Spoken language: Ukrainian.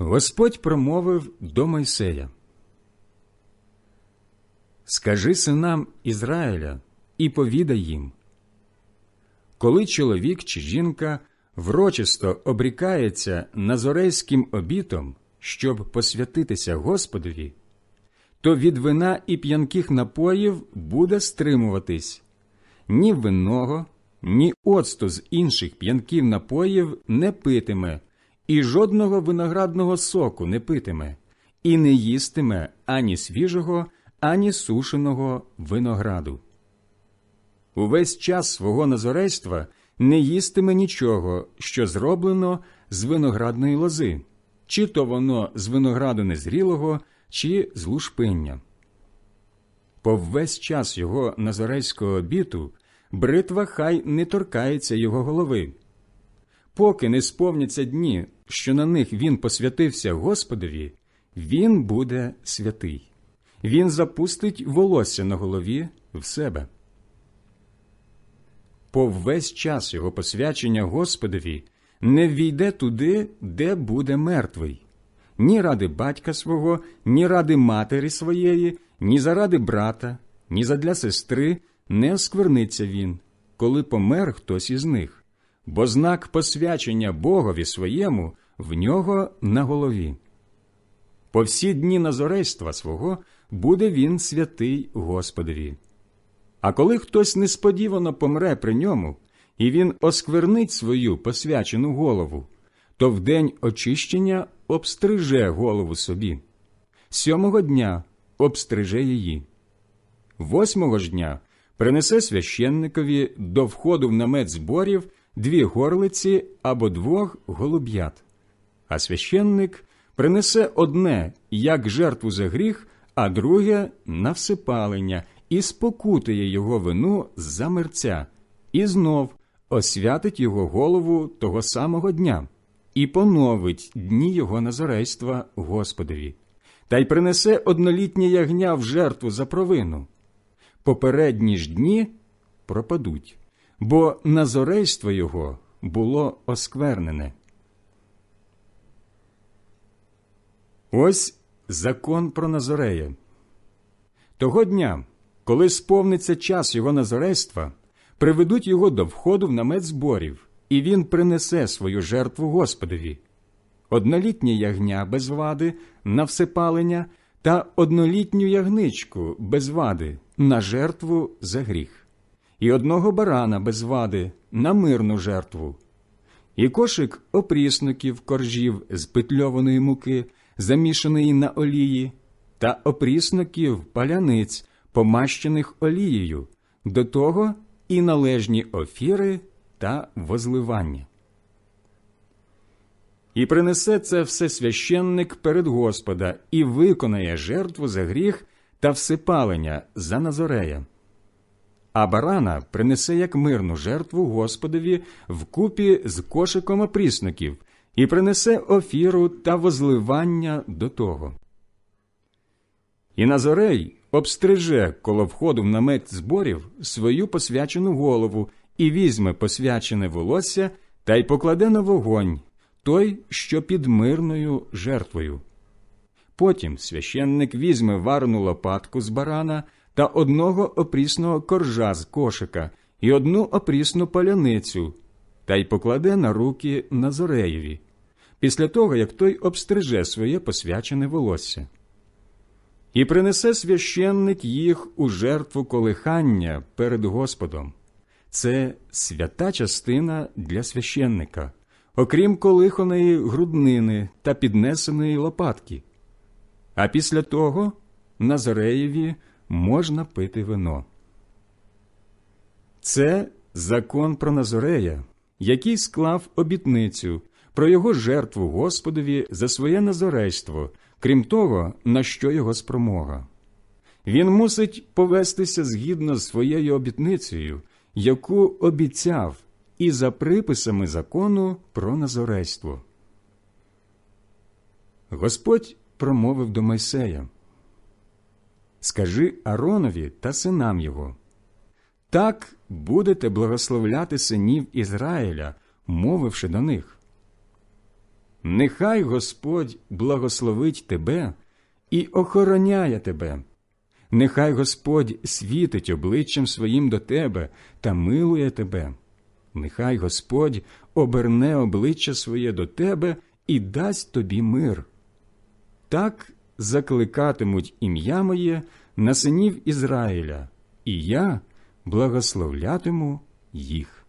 Господь промовив до Мойсея. Скажи синам Ізраїля і повідай їм, коли чоловік чи жінка врочисто обрікається назорейським обітом, щоб посвятитися Господові, то від вина і п'янких напоїв буде стримуватись ні винного, ні оцту з інших п'янків напоїв не питиме, і жодного виноградного соку не питиме, і не їстиме ані свіжого, ані сушеного винограду. Увесь час свого назорейства не їстиме нічого, що зроблено з виноградної лози, чи то воно з винограду незрілого, чи з лушпиння. По весь час його назорейського обіту бритва хай не торкається його голови. Поки не сповняться дні, що на них він посвятився Господові, він буде святий. Він запустить волосся на голові в себе. По весь час його посвячення Господові не ввійде туди, де буде мертвий, ні ради батька свого, ні ради матері своєї, ні заради брата, ні задля сестри не оскверниться він, коли помер хтось із них, бо знак посвячення Богові своєму в нього на голові. По всі дні назорейства свого буде він святий Господові. А коли хтось несподівано помре при ньому, і він осквернить свою посвячену голову, то в день очищення обстриже голову собі, сьомого дня обстриже її. Восьмого ж дня принесе священникові до входу в намет зборів дві горлиці або двох голуб'ят, а священник принесе одне як жертву за гріх, а друге на всипалення і спокутує його вину за мерця, і знов освятить його голову того самого дня і поновить дні його назарейства Господові, та й принесе однолітнє ягня в жертву за провину. Попередні ж дні пропадуть, бо назорейство його було осквернене. Ось закон про Назорея. Того дня, коли сповниться час його назорейства, приведуть його до входу в намет зборів, і він принесе свою жертву Господові, однолітнє ягня без вади на всепалення та однолітню ягничку без вади на жертву за гріх, і одного барана без вади на мирну жертву, і кошик опрісників коржів з петльованої муки, замішаної на олії, та опрісноків паляниць, помащених олією, до того і належні офіри та возливання. І принесе це все священник перед Господа і виконає жертву за гріх та всипалення за Назорея. А барана принесе як мирну жертву Господові вкупі з кошиком опрісноків і принесе офіру та возливання до того. І Назорей обстриже коло входу в намет зборів свою посвячену голову і візьме посвячене волосся та й покладе на вогонь той, що під мирною жертвою. Потім священник візьме варену лопатку з барана та одного опрісного коржа з кошика і одну опрісну паляницю, та й покладе на руки Назореєві, після того як той обстриже своє посвячене волосся. І принесе священник їх у жертву колихання перед Господом. Це свята частина для священника, окрім колиханої груднини та піднесеної лопатки. А після того Назареєві можна пити вино. Це закон про Назорея, який склав обітницю про його жертву Господові за своє назорейство, крім того, на що його спромога. Він мусить повестися згідно з своєю обітницею, яку обіцяв, і за приписами закону про назорейство. Господь промовив до Мойсея Скажи Аронові та синам його так будете благословляти синів Ізраїля, мовивши до них. Нехай Господь благословить тебе і охороняє тебе. Нехай Господь світить обличчям своїм до тебе та милує тебе. Нехай Господь оберне обличчя своє до тебе і дасть тобі мир. Так закликатимуть ім'я моє на синів Ізраїля, і я благословлятиму їх.